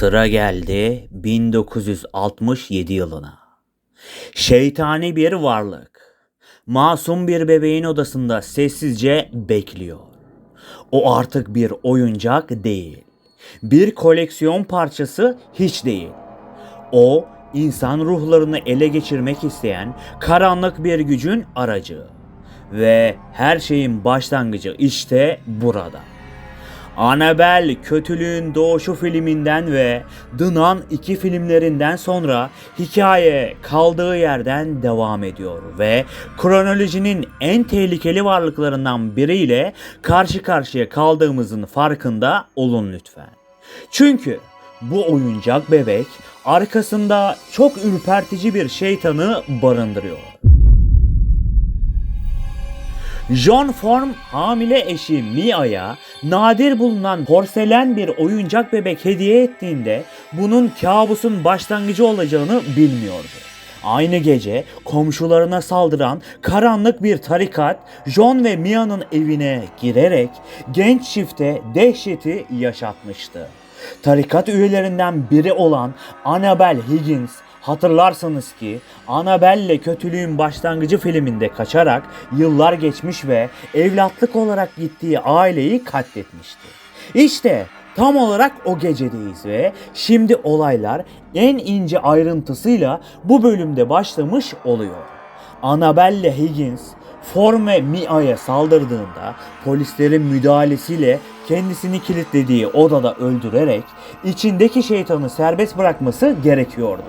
Sıra geldi 1967 yılına. Şeytani bir varlık. Masum bir bebeğin odasında sessizce bekliyor. O artık bir oyuncak değil. Bir koleksiyon parçası hiç değil. O insan ruhlarını ele geçirmek isteyen karanlık bir gücün aracı. Ve her şeyin başlangıcı işte burada. Annabelle Kötülüğün Doğuşu filminden ve The Nun 2 filmlerinden sonra hikaye kaldığı yerden devam ediyor ve kronolojinin en tehlikeli varlıklarından biriyle karşı karşıya kaldığımızın farkında olun lütfen. Çünkü bu oyuncak bebek arkasında çok ürpertici bir şeytanı barındırıyor. John Form hamile eşi Mia'ya nadir bulunan porselen bir oyuncak bebek hediye ettiğinde bunun kabusun başlangıcı olacağını bilmiyordu. Aynı gece komşularına saldıran karanlık bir tarikat John ve Mia'nın evine girerek genç çifte dehşeti yaşatmıştı. Tarikat üyelerinden biri olan Annabelle Higgins Hatırlarsanız ki Annabelle Kötülüğün Başlangıcı filminde kaçarak yıllar geçmiş ve evlatlık olarak gittiği aileyi katletmişti. İşte tam olarak o gecedeyiz ve şimdi olaylar en ince ayrıntısıyla bu bölümde başlamış oluyor. Annabelle Higgins Form ve Mia'ya saldırdığında polislerin müdahalesiyle kendisini kilitlediği odada öldürerek içindeki şeytanı serbest bırakması gerekiyordu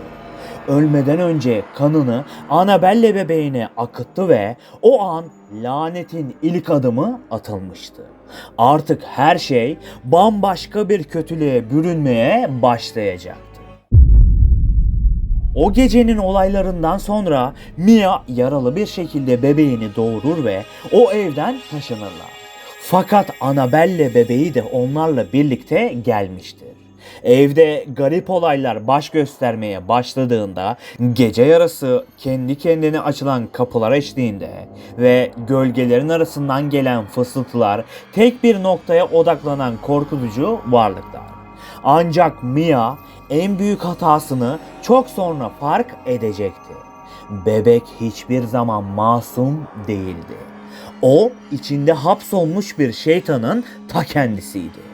ölmeden önce kanını Annabelle bebeğine akıttı ve o an lanetin ilk adımı atılmıştı. Artık her şey bambaşka bir kötülüğe bürünmeye başlayacaktı. O gecenin olaylarından sonra Mia yaralı bir şekilde bebeğini doğurur ve o evden taşınırlar. Fakat Annabelle bebeği de onlarla birlikte gelmiştir. Evde garip olaylar baş göstermeye başladığında gece yarısı kendi kendine açılan kapılar eşliğinde ve gölgelerin arasından gelen fısıltılar tek bir noktaya odaklanan korkutucu varlıklar. Ancak Mia en büyük hatasını çok sonra fark edecekti. Bebek hiçbir zaman masum değildi. O içinde hapsolmuş bir şeytanın ta kendisiydi.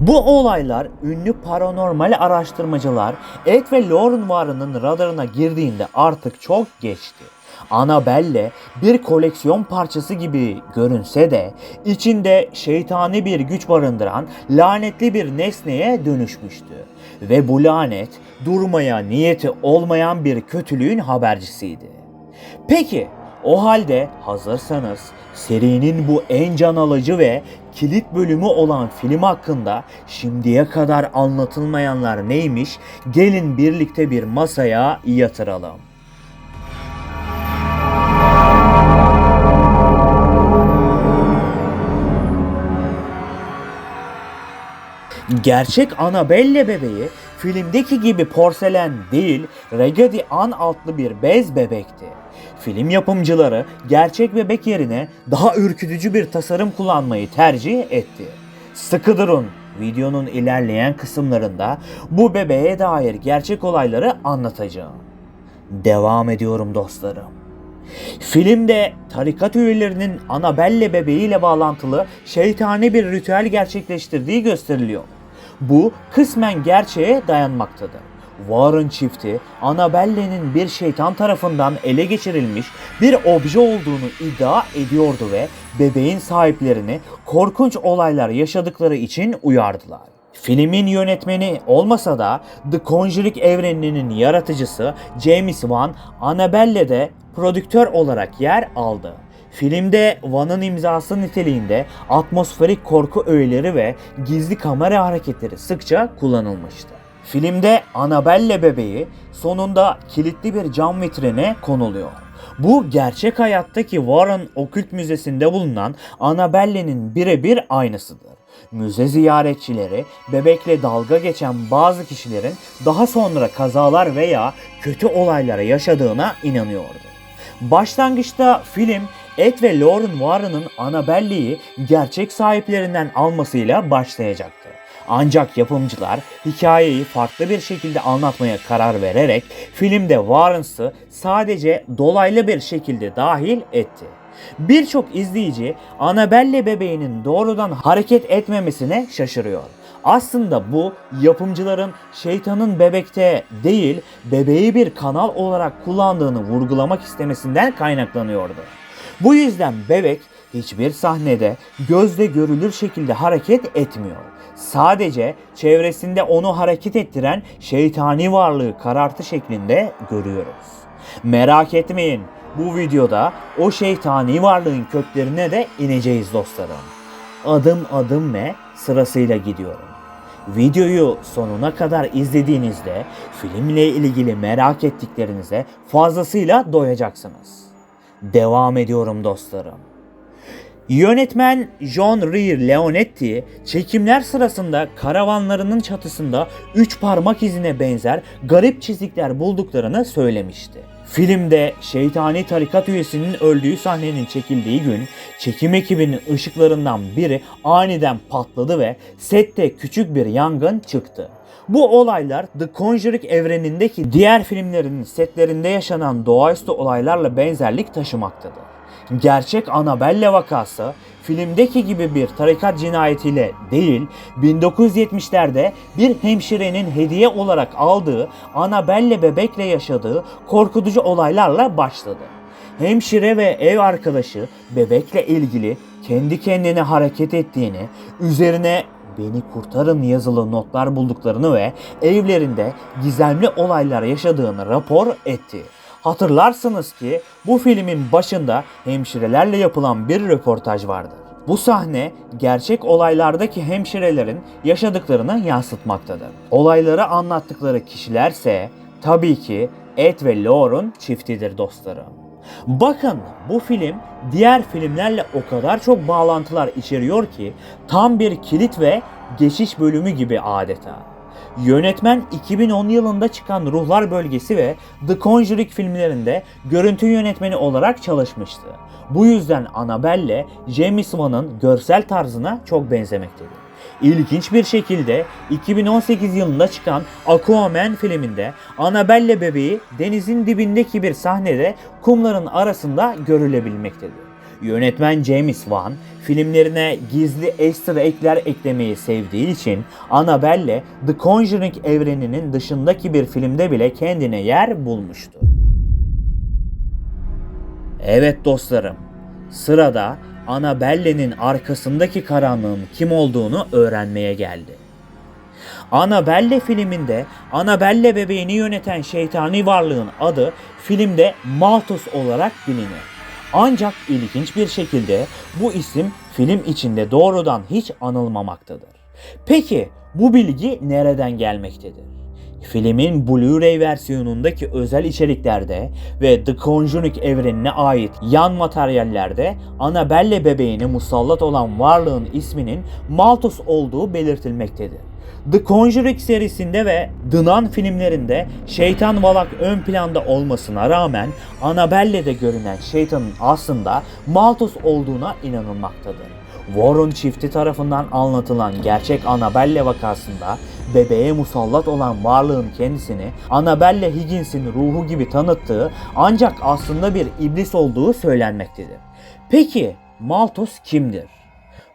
Bu olaylar ünlü paranormal araştırmacılar Ed ve Lauren Warren'ın radarına girdiğinde artık çok geçti. Annabelle bir koleksiyon parçası gibi görünse de içinde şeytani bir güç barındıran lanetli bir nesneye dönüşmüştü. Ve bu lanet durmaya niyeti olmayan bir kötülüğün habercisiydi. Peki o halde hazırsanız serinin bu en can alıcı ve kilit bölümü olan film hakkında şimdiye kadar anlatılmayanlar neymiş gelin birlikte bir masaya yatıralım. Gerçek Annabelle bebeği filmdeki gibi porselen değil, Raggedy Ann adlı bir bez bebekti. Film yapımcıları gerçek bebek yerine daha ürkütücü bir tasarım kullanmayı tercih etti. Sıkı durun, videonun ilerleyen kısımlarında bu bebeğe dair gerçek olayları anlatacağım. Devam ediyorum dostlarım. Filmde tarikat üyelerinin Annabelle bebeğiyle bağlantılı şeytani bir ritüel gerçekleştirdiği gösteriliyor. Bu kısmen gerçeğe dayanmaktadır. Warren çifti Annabelle'nin bir şeytan tarafından ele geçirilmiş bir obje olduğunu iddia ediyordu ve bebeğin sahiplerini korkunç olaylar yaşadıkları için uyardılar. Filmin yönetmeni olmasa da The Conjuring evreninin yaratıcısı James Wan, Annabelle'de prodüktör olarak yer aldı. Filmde Van'ın imzası niteliğinde atmosferik korku öğeleri ve gizli kamera hareketleri sıkça kullanılmıştı. Filmde Annabelle bebeği sonunda kilitli bir cam vitrine konuluyor. Bu gerçek hayattaki Warren Okült Müzesi'nde bulunan Annabelle'nin birebir aynısıdır. Müze ziyaretçileri bebekle dalga geçen bazı kişilerin daha sonra kazalar veya kötü olaylara yaşadığına inanıyordu. Başlangıçta film Ed ve Lauren Warren'ın Annabelle'yi gerçek sahiplerinden almasıyla başlayacaktı. Ancak yapımcılar hikayeyi farklı bir şekilde anlatmaya karar vererek filmde Warrens'ı sadece dolaylı bir şekilde dahil etti. Birçok izleyici Annabelle bebeğinin doğrudan hareket etmemesine şaşırıyor. Aslında bu yapımcıların şeytanın bebekte değil bebeği bir kanal olarak kullandığını vurgulamak istemesinden kaynaklanıyordu. Bu yüzden bebek hiçbir sahnede gözle görülür şekilde hareket etmiyor. Sadece çevresinde onu hareket ettiren şeytani varlığı karartı şeklinde görüyoruz. Merak etmeyin bu videoda o şeytani varlığın köklerine de ineceğiz dostlarım. Adım adım ve sırasıyla gidiyorum. Videoyu sonuna kadar izlediğinizde filmle ilgili merak ettiklerinize fazlasıyla doyacaksınız. Devam ediyorum dostlarım. Yönetmen John Rear Leonetti çekimler sırasında karavanlarının çatısında üç parmak izine benzer garip çizikler bulduklarını söylemişti. Filmde şeytani tarikat üyesinin öldüğü sahnenin çekildiği gün çekim ekibinin ışıklarından biri aniden patladı ve sette küçük bir yangın çıktı. Bu olaylar The Conjuring evrenindeki diğer filmlerin setlerinde yaşanan doğaüstü olaylarla benzerlik taşımaktadır. Gerçek Annabelle vakası filmdeki gibi bir tarikat cinayetiyle değil 1970'lerde bir hemşirenin hediye olarak aldığı Annabelle bebekle yaşadığı korkutucu olaylarla başladı. Hemşire ve ev arkadaşı bebekle ilgili kendi kendine hareket ettiğini, üzerine beni kurtarın yazılı notlar bulduklarını ve evlerinde gizemli olaylar yaşadığını rapor etti. Hatırlarsınız ki bu filmin başında hemşirelerle yapılan bir röportaj vardır. Bu sahne gerçek olaylardaki hemşirelerin yaşadıklarını yansıtmaktadır. Olayları anlattıkları kişilerse tabii ki Ed ve Lauren çiftidir dostlarım. Bakın bu film diğer filmlerle o kadar çok bağlantılar içeriyor ki tam bir kilit ve geçiş bölümü gibi adeta. Yönetmen 2010 yılında çıkan Ruhlar Bölgesi ve The Conjuring filmlerinde görüntü yönetmeni olarak çalışmıştı. Bu yüzden Annabelle, James Wan'ın görsel tarzına çok benzemektedir. İlginç bir şekilde 2018 yılında çıkan Aquaman filminde Annabelle bebeği denizin dibindeki bir sahnede kumların arasında görülebilmektedir. Yönetmen James Wan filmlerine gizli ekstra ekler eklemeyi sevdiği için Annabelle The Conjuring evreninin dışındaki bir filmde bile kendine yer bulmuştu. Evet dostlarım, sırada Annabelle'nin arkasındaki karanlığın kim olduğunu öğrenmeye geldi. Annabelle filminde Annabelle bebeğini yöneten şeytani varlığın adı filmde Malthus olarak bilinir. Ancak ilginç bir şekilde bu isim film içinde doğrudan hiç anılmamaktadır. Peki bu bilgi nereden gelmektedir? Filmin Blu-ray versiyonundaki özel içeriklerde ve The Conjuring evrenine ait yan materyallerde Annabelle bebeğine musallat olan varlığın isminin Malthus olduğu belirtilmektedir. The Conjuring serisinde ve The Nun filmlerinde şeytan valak ön planda olmasına rağmen Annabelle'de görünen şeytanın aslında Malthus olduğuna inanılmaktadır. Warren çifti tarafından anlatılan gerçek Annabelle vakasında bebeğe musallat olan varlığın kendisini Annabelle Higgins'in ruhu gibi tanıttığı ancak aslında bir iblis olduğu söylenmektedir. Peki Malthus kimdir?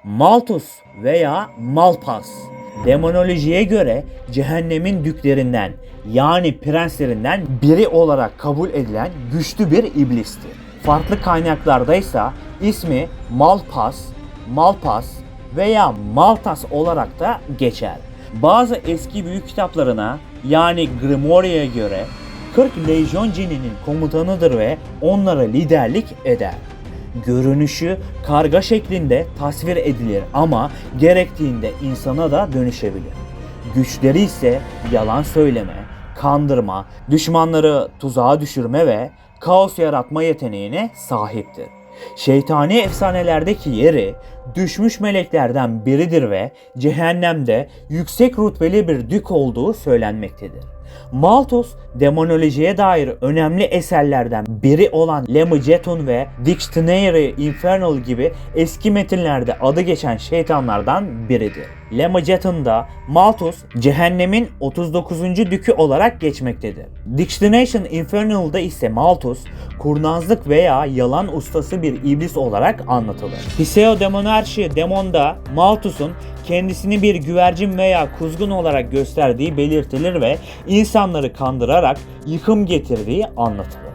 Malthus veya Malpas demonolojiye göre cehennemin düklerinden yani prenslerinden biri olarak kabul edilen güçlü bir iblistir. Farklı kaynaklardaysa ismi Malpas, Malpas veya Maltas olarak da geçer. Bazı eski büyük kitaplarına yani Grimoire'ye göre 40 lejyon cininin komutanıdır ve onlara liderlik eder. Görünüşü karga şeklinde tasvir edilir ama gerektiğinde insana da dönüşebilir. Güçleri ise yalan söyleme, kandırma, düşmanları tuzağa düşürme ve kaos yaratma yeteneğine sahiptir. Şeytani efsanelerdeki yeri düşmüş meleklerden biridir ve cehennemde yüksek rütbeli bir dük olduğu söylenmektedir. Malthus, demonolojiye dair önemli eserlerden biri olan Lemujetun ve Dictionary Infernal gibi eski metinlerde adı geçen şeytanlardan biridir. Lemujetun'da Malthus, cehennemin 39. dükü olarak geçmektedir. Dictionation Infernal'da ise Malthus, kurnazlık veya yalan ustası bir iblis olarak anlatılır. Pseudemonarşi Demon'da Malthus'un kendisini bir güvercin veya kuzgun olarak gösterdiği belirtilir ve insanları kandırarak yıkım getirdiği anlatılır.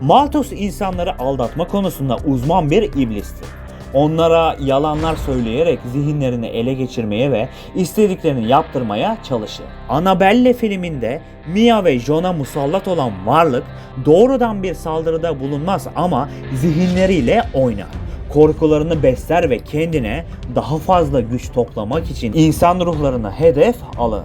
Malthus insanları aldatma konusunda uzman bir iblistir. Onlara yalanlar söyleyerek zihinlerini ele geçirmeye ve istediklerini yaptırmaya çalışır. Annabelle filminde Mia ve John'a musallat olan varlık doğrudan bir saldırıda bulunmaz ama zihinleriyle oynar korkularını besler ve kendine daha fazla güç toplamak için insan ruhlarını hedef alır.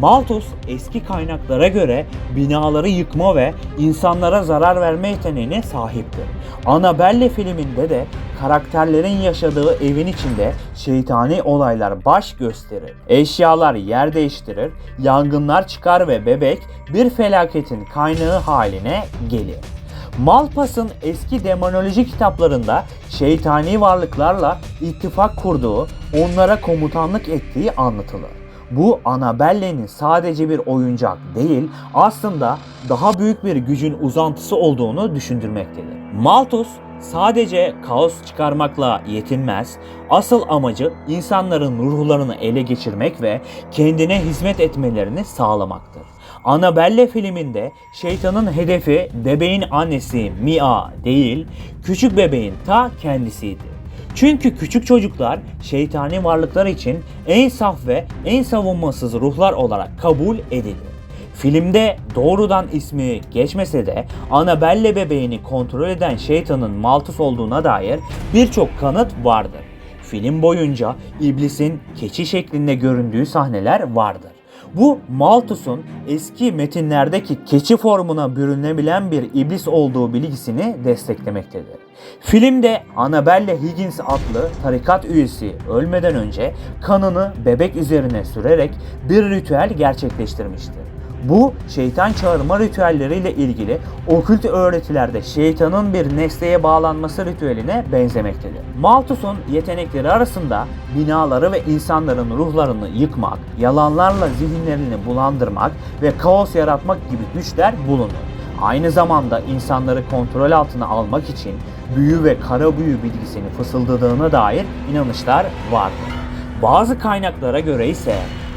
Malthus eski kaynaklara göre binaları yıkma ve insanlara zarar verme yeteneğine sahiptir. Annabelle filminde de karakterlerin yaşadığı evin içinde şeytani olaylar baş gösterir. Eşyalar yer değiştirir, yangınlar çıkar ve bebek bir felaketin kaynağı haline gelir. Malpas'ın eski demonoloji kitaplarında şeytani varlıklarla ittifak kurduğu, onlara komutanlık ettiği anlatılır. Bu Annabelle'nin sadece bir oyuncak değil, aslında daha büyük bir gücün uzantısı olduğunu düşündürmektedir. Malthus sadece kaos çıkarmakla yetinmez, asıl amacı insanların ruhlarını ele geçirmek ve kendine hizmet etmelerini sağlamaktır. Annabelle filminde şeytanın hedefi bebeğin annesi Mia değil, küçük bebeğin ta kendisiydi. Çünkü küçük çocuklar şeytani varlıklar için en saf ve en savunmasız ruhlar olarak kabul edilir. Filmde doğrudan ismi geçmese de Annabelle bebeğini kontrol eden şeytanın Malthus olduğuna dair birçok kanıt vardır. Film boyunca iblisin keçi şeklinde göründüğü sahneler vardır. Bu Malthus'un eski metinlerdeki keçi formuna bürünebilen bir iblis olduğu bilgisini desteklemektedir. Filmde Annabelle Higgins adlı tarikat üyesi ölmeden önce kanını bebek üzerine sürerek bir ritüel gerçekleştirmiştir. Bu şeytan çağırma ritüelleriyle ilgili okült öğretilerde şeytanın bir nesneye bağlanması ritüeline benzemektedir. Malthus'un yetenekleri arasında binaları ve insanların ruhlarını yıkmak, yalanlarla zihinlerini bulandırmak ve kaos yaratmak gibi güçler bulunur. Aynı zamanda insanları kontrol altına almak için büyü ve kara büyü bilgisini fısıldadığına dair inanışlar vardır. Bazı kaynaklara göre ise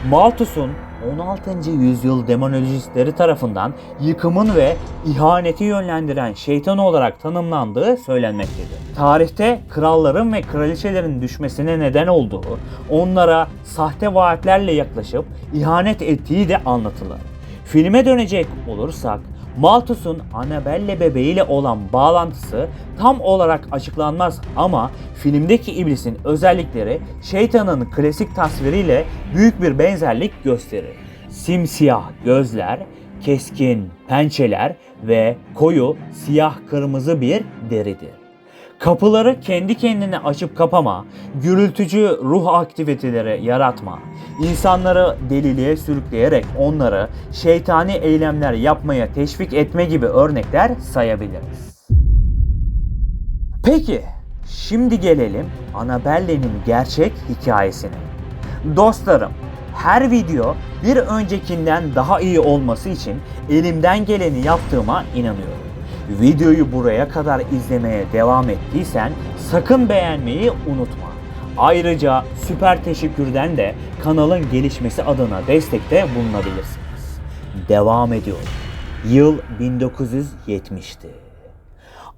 Malthus'un 16. yüzyıl demonolojistleri tarafından yıkımın ve ihaneti yönlendiren şeytan olarak tanımlandığı söylenmektedir. Tarihte kralların ve kraliçelerin düşmesine neden olduğu, onlara sahte vaatlerle yaklaşıp ihanet ettiği de anlatılır. Filme dönecek olursak Malthus'un Annabelle bebeğiyle olan bağlantısı tam olarak açıklanmaz ama filmdeki iblisin özellikleri şeytanın klasik tasviriyle büyük bir benzerlik gösterir. Simsiyah gözler, keskin pençeler ve koyu siyah kırmızı bir deridir. Kapıları kendi kendine açıp kapama, gürültücü ruh aktiviteleri yaratma, insanları deliliğe sürükleyerek onları şeytani eylemler yapmaya teşvik etme gibi örnekler sayabiliriz. Peki, şimdi gelelim Annabelle'nin gerçek hikayesine. Dostlarım, her video bir öncekinden daha iyi olması için elimden geleni yaptığıma inanıyorum. Videoyu buraya kadar izlemeye devam ettiysen sakın beğenmeyi unutma. Ayrıca süper teşekkürden de kanalın gelişmesi adına destekte bulunabilirsiniz. Devam ediyor. Yıl 1970'ti.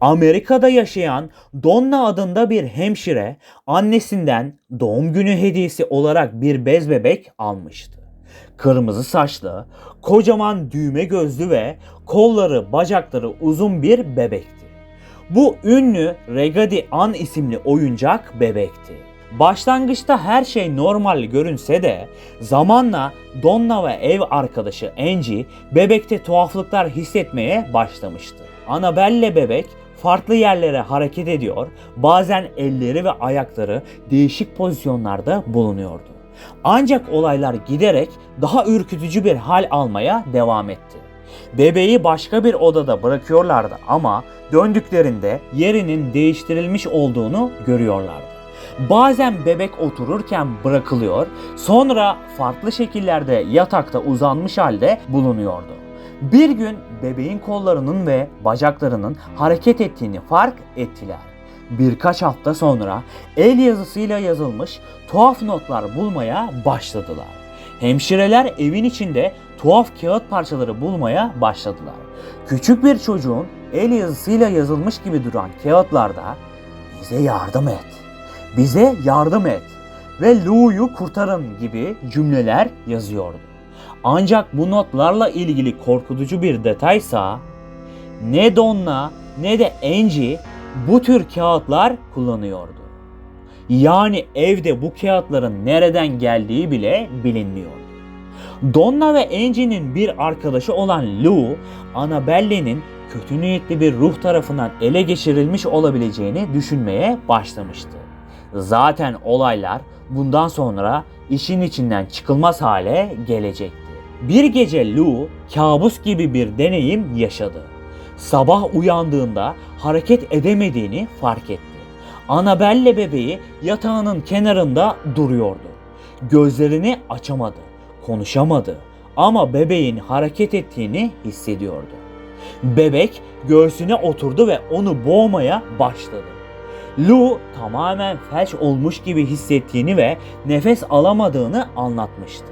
Amerika'da yaşayan Donna adında bir hemşire annesinden doğum günü hediyesi olarak bir bez bebek almıştı. Kırmızı saçlı, kocaman düğme gözlü ve kolları bacakları uzun bir bebekti. Bu ünlü Regadi An isimli oyuncak bebekti. Başlangıçta her şey normal görünse de zamanla Donna ve ev arkadaşı Angie bebekte tuhaflıklar hissetmeye başlamıştı. Annabelle bebek farklı yerlere hareket ediyor, bazen elleri ve ayakları değişik pozisyonlarda bulunuyordu. Ancak olaylar giderek daha ürkütücü bir hal almaya devam etti. Bebeği başka bir odada bırakıyorlardı ama döndüklerinde yerinin değiştirilmiş olduğunu görüyorlardı. Bazen bebek otururken bırakılıyor, sonra farklı şekillerde yatakta uzanmış halde bulunuyordu. Bir gün bebeğin kollarının ve bacaklarının hareket ettiğini fark ettiler. Birkaç hafta sonra el yazısıyla yazılmış tuhaf notlar bulmaya başladılar. Hemşireler evin içinde tuhaf kağıt parçaları bulmaya başladılar. Küçük bir çocuğun el yazısıyla yazılmış gibi duran kağıtlarda bize yardım et, bize yardım et ve Lou'yu kurtarın gibi cümleler yazıyordu. Ancak bu notlarla ilgili korkutucu bir detaysa ne Donna ne de Angie bu tür kağıtlar kullanıyordu. Yani evde bu kağıtların nereden geldiği bile bilinmiyordu. Donna ve Angie'nin bir arkadaşı olan Lou, Annabelle'nin kötü niyetli bir ruh tarafından ele geçirilmiş olabileceğini düşünmeye başlamıştı. Zaten olaylar bundan sonra işin içinden çıkılmaz hale gelecekti. Bir gece Lou kabus gibi bir deneyim yaşadı. Sabah uyandığında hareket edemediğini fark etti. Annabelle bebeği yatağının kenarında duruyordu. Gözlerini açamadı, konuşamadı ama bebeğin hareket ettiğini hissediyordu. Bebek göğsüne oturdu ve onu boğmaya başladı. Lou tamamen felç olmuş gibi hissettiğini ve nefes alamadığını anlatmıştı.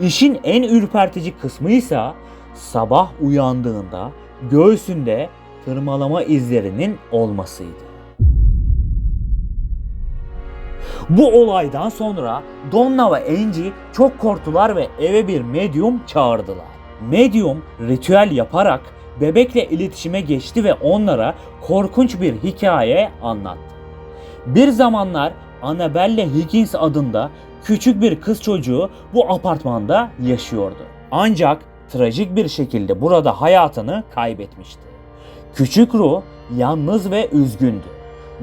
İşin en ürpertici kısmı ise sabah uyandığında göğsünde tırmalama izlerinin olmasıydı. Bu olaydan sonra Donna ve Angie çok korktular ve eve bir medyum çağırdılar. Medyum ritüel yaparak bebekle iletişime geçti ve onlara korkunç bir hikaye anlattı. Bir zamanlar Annabelle Higgins adında küçük bir kız çocuğu bu apartmanda yaşıyordu. Ancak trajik bir şekilde burada hayatını kaybetmişti. Küçük ruh yalnız ve üzgündü.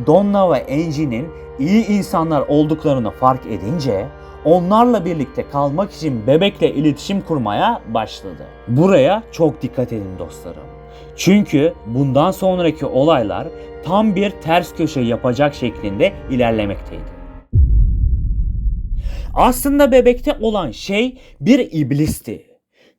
Donna ve Angie'nin iyi insanlar olduklarını fark edince onlarla birlikte kalmak için bebekle iletişim kurmaya başladı. Buraya çok dikkat edin dostlarım. Çünkü bundan sonraki olaylar tam bir ters köşe yapacak şeklinde ilerlemekteydi. Aslında bebekte olan şey bir iblisti.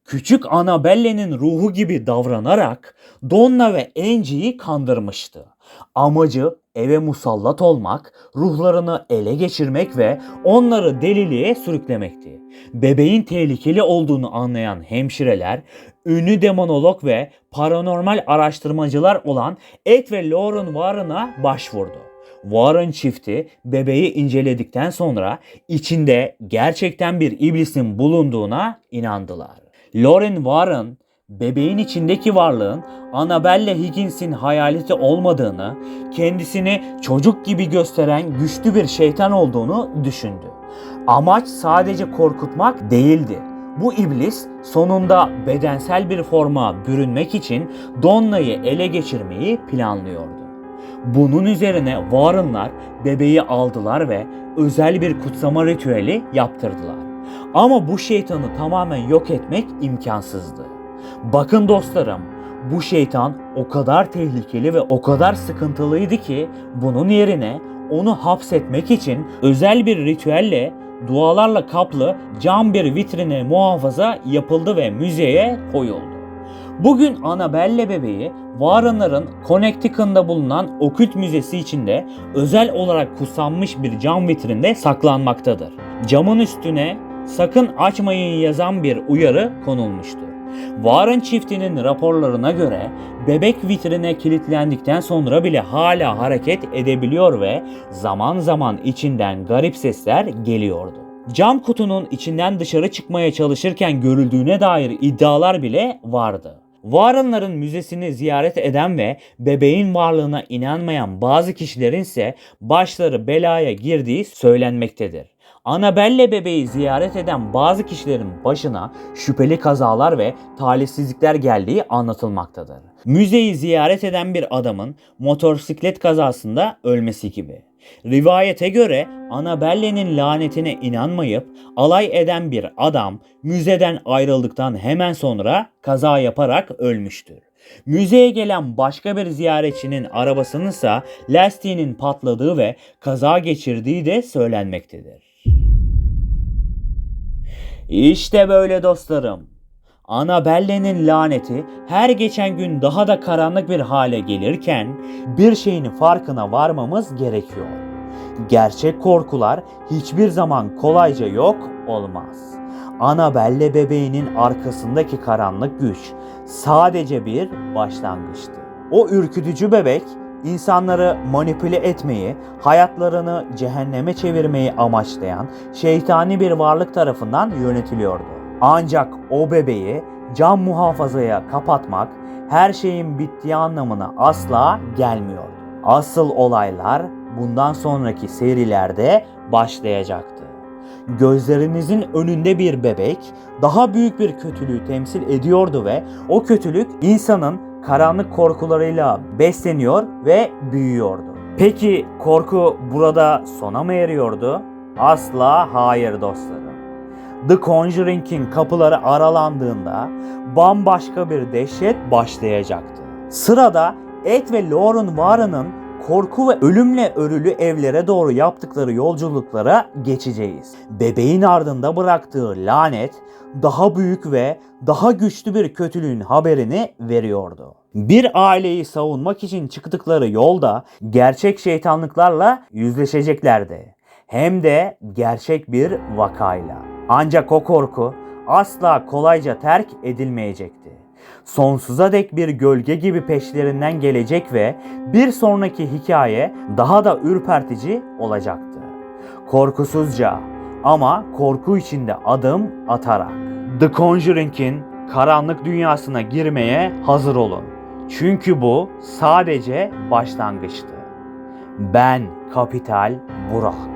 Küçük Annabelle'nin ruhu gibi davranarak Donna ve Angie'yi kandırmıştı. Amacı eve musallat olmak, ruhlarını ele geçirmek ve onları deliliğe sürüklemekti. Bebeğin tehlikeli olduğunu anlayan hemşireler, ünlü demonolog ve paranormal araştırmacılar olan Ed ve Lauren Warren'a başvurdu. Warren çifti bebeği inceledikten sonra içinde gerçekten bir iblisin bulunduğuna inandılar. Lauren Warren bebeğin içindeki varlığın Annabelle Higgins'in hayaleti olmadığını, kendisini çocuk gibi gösteren güçlü bir şeytan olduğunu düşündü. Amaç sadece korkutmak değildi. Bu iblis sonunda bedensel bir forma bürünmek için Donna'yı ele geçirmeyi planlıyordu. Bunun üzerine Warren'lar bebeği aldılar ve özel bir kutsama ritüeli yaptırdılar. Ama bu şeytanı tamamen yok etmek imkansızdı. Bakın dostlarım, bu şeytan o kadar tehlikeli ve o kadar sıkıntılıydı ki bunun yerine onu hapsetmek için özel bir ritüelle dualarla kaplı cam bir vitrine muhafaza yapıldı ve müzeye koyuldu. Bugün Annabelle bebeği Warren'ların Connecticut'da bulunan Okült Müzesi içinde özel olarak kutsanmış bir cam vitrinde saklanmaktadır. Camın üstüne sakın açmayın yazan bir uyarı konulmuştur. Warren çiftinin raporlarına göre bebek vitrine kilitlendikten sonra bile hala hareket edebiliyor ve zaman zaman içinden garip sesler geliyordu. Cam kutunun içinden dışarı çıkmaya çalışırken görüldüğüne dair iddialar bile vardı. Warren'ların müzesini ziyaret eden ve bebeğin varlığına inanmayan bazı kişilerin ise başları belaya girdiği söylenmektedir. Annabelle bebeği ziyaret eden bazı kişilerin başına şüpheli kazalar ve talihsizlikler geldiği anlatılmaktadır. Müzeyi ziyaret eden bir adamın motosiklet kazasında ölmesi gibi. Rivayete göre Annabelle'nin lanetine inanmayıp alay eden bir adam müzeden ayrıldıktan hemen sonra kaza yaparak ölmüştür. Müzeye gelen başka bir ziyaretçinin arabasının ise lastiğinin patladığı ve kaza geçirdiği de söylenmektedir. İşte böyle dostlarım. Annabelle'nin laneti her geçen gün daha da karanlık bir hale gelirken bir şeyin farkına varmamız gerekiyor. Gerçek korkular hiçbir zaman kolayca yok olmaz. Annabelle bebeğinin arkasındaki karanlık güç sadece bir başlangıçtı. O ürkütücü bebek insanları manipüle etmeyi, hayatlarını cehenneme çevirmeyi amaçlayan şeytani bir varlık tarafından yönetiliyordu. Ancak o bebeği can muhafazaya kapatmak her şeyin bittiği anlamına asla gelmiyordu. Asıl olaylar bundan sonraki serilerde başlayacaktı. Gözlerinizin önünde bir bebek daha büyük bir kötülüğü temsil ediyordu ve o kötülük insanın karanlık korkularıyla besleniyor ve büyüyordu. Peki korku burada sona mı eriyordu? Asla hayır dostlarım. The Conjuring'in kapıları aralandığında bambaşka bir dehşet başlayacaktı. Sırada Ed ve Lauren Warren'ın korku ve ölümle örülü evlere doğru yaptıkları yolculuklara geçeceğiz. Bebeğin ardında bıraktığı lanet daha büyük ve daha güçlü bir kötülüğün haberini veriyordu. Bir aileyi savunmak için çıktıkları yolda gerçek şeytanlıklarla yüzleşeceklerdi. Hem de gerçek bir vakayla. Ancak o korku asla kolayca terk edilmeyecekti sonsuza dek bir gölge gibi peşlerinden gelecek ve bir sonraki hikaye daha da ürpertici olacaktı. Korkusuzca ama korku içinde adım atarak. The Conjuring'in karanlık dünyasına girmeye hazır olun. Çünkü bu sadece başlangıçtı. Ben Kapital Burak.